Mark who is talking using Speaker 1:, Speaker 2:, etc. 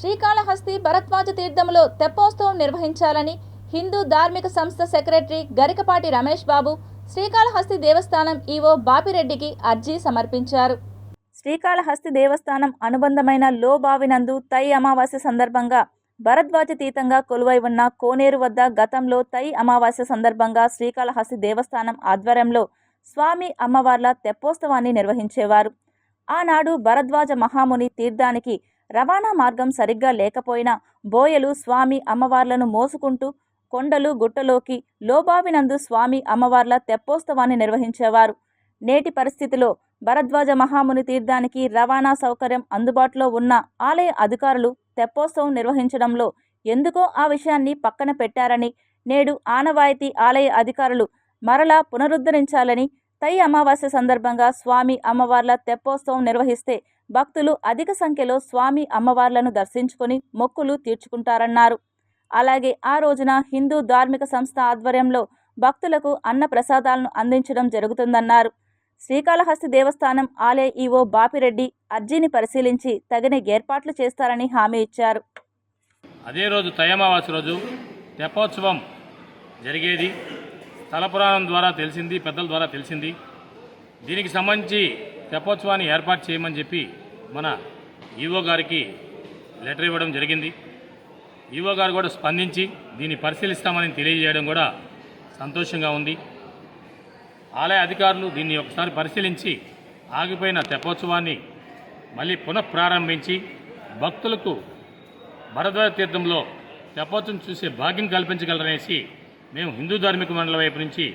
Speaker 1: శ్రీకాళహస్తి భరద్వాజ తీర్థంలో తెప్పోత్సవం నిర్వహించాలని హిందూ ధార్మిక సంస్థ సెక్రటరీ గరికపాటి రమేష్ బాబు శ్రీకాళహస్తి దేవస్థానం ఈవో బాపిరెడ్డికి అర్జీ సమర్పించారు. శ్రీకాళహస్తి దేవస్థానం అనుబంధమైన లో బావినందు తై అమావాస్య సందర్భంగా భరద్వాజ తీతంగా కొలువై ఉన్న కోనేరు వద్ద గతంలో తై అమావాస్య సందర్భంగా శ్రీకాళహస్తి దేవస్థానం ఆధ్వర్యంలో స్వామి అమ్మవార్ల తెప్పోత్సవాన్ని నిర్వహించేవారు. ఆనాడు భరద్వాజ మహాముని తీర్థానికి రవాణా మార్గం సరిగ్గా లేకపోయినా బోయలు స్వామి అమ్మవార్లను మోసుకుంటూ కొండలు గుట్టలోకి లోబావినందు స్వామి అమ్మవార్ల తెప్పోత్సవాన్ని నిర్వహించేవారు. నేటి పరిస్థితిలో భరద్వాజ మహాముని తీర్థానికి రవాణా సౌకర్యం అందుబాటులో ఉన్న ఆలయ అధికారులు తెప్పోత్సవం నిర్వహించడంలో ఎందుకో ఆ విషయాన్ని పక్కన పెట్టారని నేడు ఆనవాయితీ ఆలయ అధికారులు మరలా పునరుద్ధరించాలని తై అమావాస్య సందర్భంగా స్వామి అమ్మవార్ల తెప్పోత్సవం నిర్వహిస్తే భక్తులు అధిక సంఖ్యలో స్వామి అమ్మవార్లను దర్శించుకొని మొక్కులు తీర్చుకుంటారన్నారు. అలాగే ఆ రోజున హిందూ ధార్మిక సంస్థ ఆధ్వర్యంలో భక్తులకు అన్న ప్రసాదాలను అందించడం జరుగుతుందన్నారు. శ్రీకాళహస్తి దేవస్థానం ఆలయ ఈవో బాపిరెడ్డి అర్జీని పరిశీలించి తగిన ఏర్పాట్లు చేస్తారని హామీ ఇచ్చారు.
Speaker 2: అదే రోజు తయమావాసి రోజు తెప్పోత్సవం జరిగేది. తలపురాణం పురాణం ద్వారా తెలిసింది పెద్దల ద్వారా తెలిసింది. దీనికి సంబంధించి తెప్పోత్సవాన్ని ఏర్పాటు చేయమని చెప్పి మన ఈవో గారికి లెటర్ ఇవ్వడం జరిగింది. ఈవో గారు కూడా స్పందించి దీన్ని పరిశీలిస్తామని తెలియజేయడం కూడా సంతోషంగా ఉంది. ఆలయ అధికారులు దీన్ని ఒకసారి పరిశీలించి ఆగిపోయిన తెప్పోత్సవాన్ని మళ్ళీ పునఃప్రారంభించి భక్తులకు భరద్వాజ తీర్థంలో తెప్పోత్సవం చూసే భాగ్యం కల్పించగలరనేసి మేము హిందూ ధార్మిక మండలి వైపు నుంచి